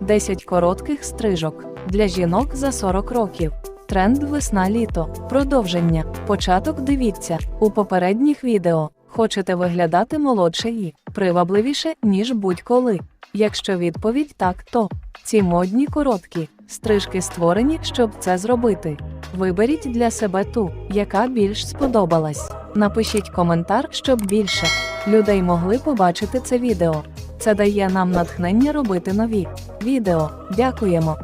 10 коротких стрижок для жінок за 40 років. Тренд весна-літо. Продовження. Початок дивіться у попередніх відео. Хочете виглядати молодше і привабливіше, ніж будь-коли. Якщо відповідь так, то ці модні короткі стрижки створені, щоб це зробити. Виберіть для себе ту, яка більш сподобалась. Напишіть коментар, щоб більше людей могли побачити це відео. Це дає нам натхнення робити нові відео. Дякуємо.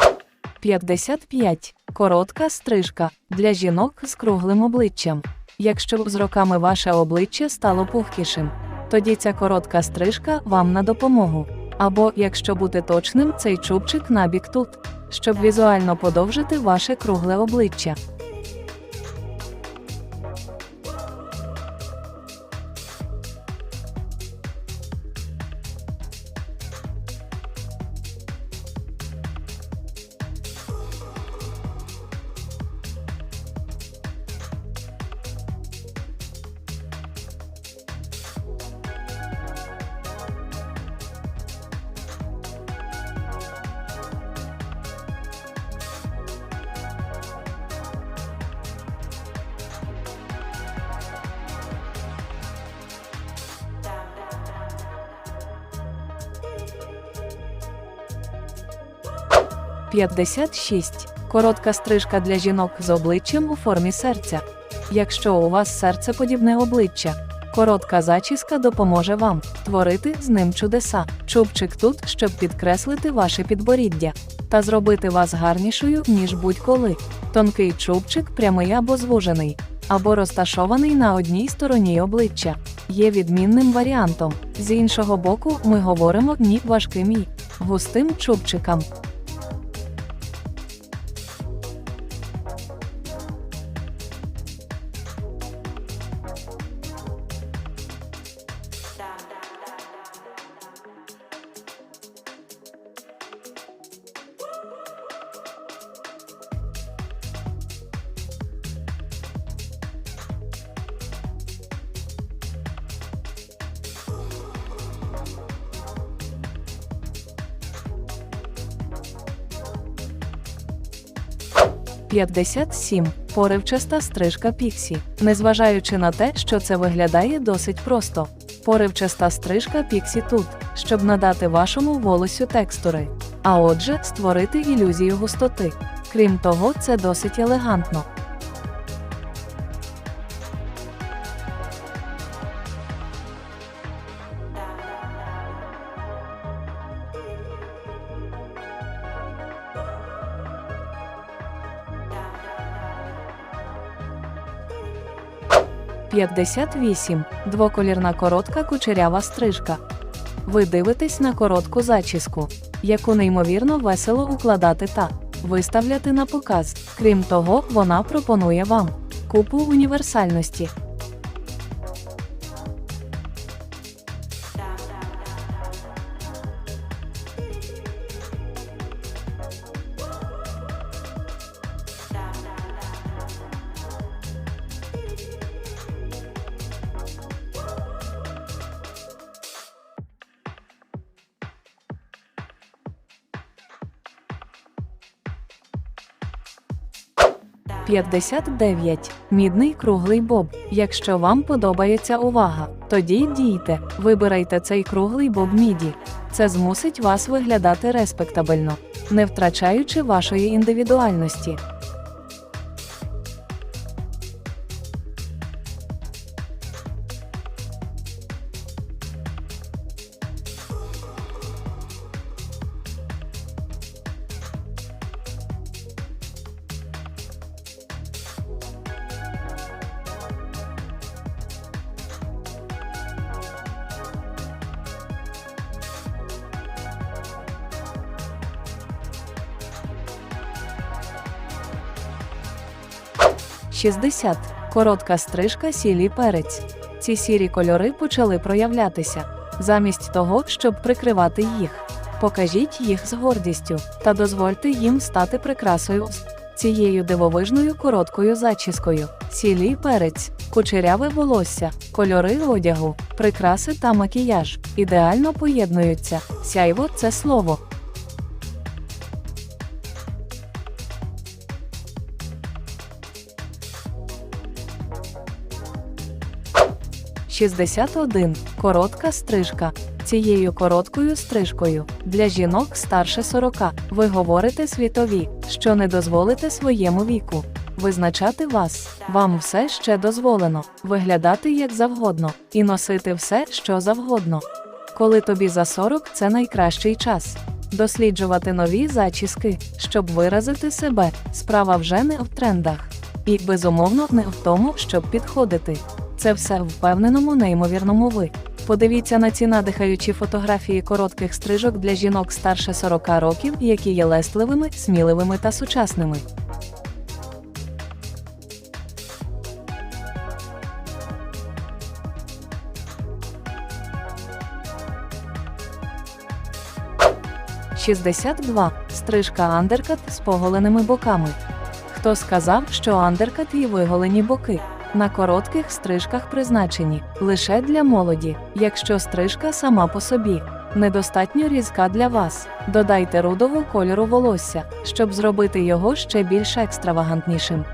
55. Коротка стрижка для жінок з круглим обличчям. Якщо б з роками ваше обличчя стало пухкішим, тоді ця коротка стрижка вам на допомогу. Або, якщо бути точним, цей чубчик набік тут, щоб візуально подовжити ваше кругле обличчя. – 56. Коротка стрижка для жінок з обличчям у формі серця. Якщо у вас серцеподібне обличчя, коротка зачіска допоможе вам творити з ним чудеса. Чубчик тут, щоб підкреслити ваше підборіддя та зробити вас гарнішою, ніж будь-коли. Тонкий чубчик прямий або звужений, або розташований на одній стороні обличчя. Є відмінним варіантом. З іншого боку, ми говоримо ні важким і густим чубчикам. – 57. Поривчаста стрижка Піксі. Незважаючи на те, що це виглядає досить просто. Поривчаста стрижка Піксі тут, щоб надати вашому волосю текстури, а отже, створити ілюзію густоти. Крім того, це досить елегантно. – 58. Двоколірна коротка кучерява стрижка. Ви дивитесь на коротку зачіску, яку неймовірно весело укладати та виставляти на показ. Крім того, вона пропонує вам купу універсальності. – 59. Мідний круглий боб. Якщо вам подобається увага, тоді дійте, вибирайте цей круглий боб міді. Це змусить вас виглядати респектабельно, не втрачаючи вашої індивідуальності. – 60. Коротка стрижка сілі перець. Ці сірі кольори почали проявлятися. Замість того, щоб прикривати їх. Покажіть їх з гордістю та дозвольте їм стати прикрасою з цією дивовижною короткою зачіскою. Сілі перець, кучеряве волосся, кольори одягу, прикраси та макіяж ідеально поєднуються. Сяйво це слово. 61. Коротка стрижка. Цією короткою стрижкою для жінок старше 40 ви говорите світові, що не дозволите своєму віку. Визначати вас, вам все ще дозволено, виглядати як завгодно і носити все, що завгодно. Коли тобі за 40 це найкращий час. Досліджувати нові зачіски, щоб виразити себе, справа вже не в трендах. І, безумовно, не в тому, щоб підходити. Це все в впевненому, неймовірному ви. Подивіться на ці надихаючі фотографії коротких стрижок для жінок старше 40 років, які є лестливими, сміливими та сучасними. – 62. Стрижка андеркат з поголеними боками. Хто сказав, що андеркат і виголені боки? На коротких стрижках призначені лише для молоді, якщо стрижка сама по собі. Недостатньо різка для вас. Додайте рудового кольору волосся, щоб зробити його ще більш екстравагантнішим.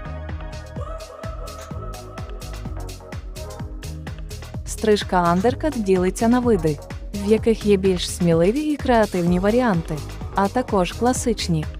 Стрижка андеркат ділиться на види, в яких є більш сміливі і креативні варіанти, а також класичні. –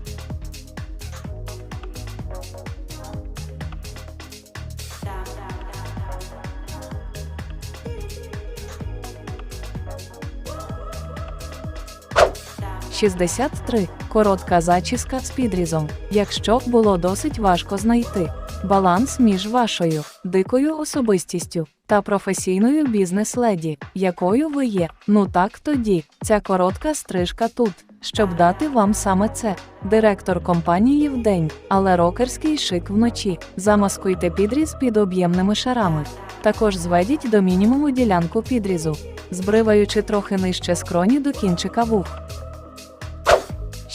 63. Коротка зачіска з підрізом. Якщо було досить важко знайти баланс між вашою дикою особистістю та професійною бізнес-леді, якою ви є. Ну так тоді, ця коротка стрижка тут, щоб дати вам саме це. Директор компанії вдень, але рокерський шик вночі. Замаскуйте підріз під об'ємними шарами. Також зведіть до мінімуму ділянку підрізу, збриваючи трохи нижче скроні до кінчика вух.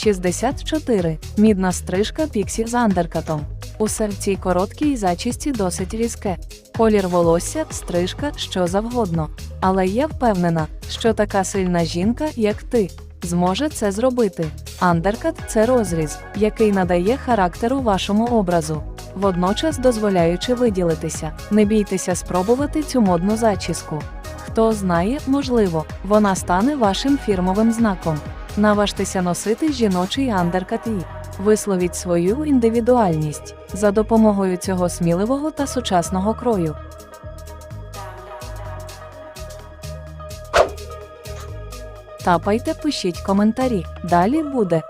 64. Мідна стрижка піксі з андеркатом. Усе в цій короткій зачісті досить різке. Колір волосся, стрижка, що завгодно. Але я впевнена, що така сильна жінка, як ти, зможе це зробити. Андеркат це розріз, який надає характеру вашому образу, водночас дозволяючи виділитися. Не бійтеся спробувати цю модну зачіску. Хто знає, можливо, вона стане вашим фірмовим знаком. Наважтеся носити жіночий андеркат і висловіть свою індивідуальність за допомогою цього сміливого та сучасного крою. Тапайте, пишіть коментарі. Далі буде.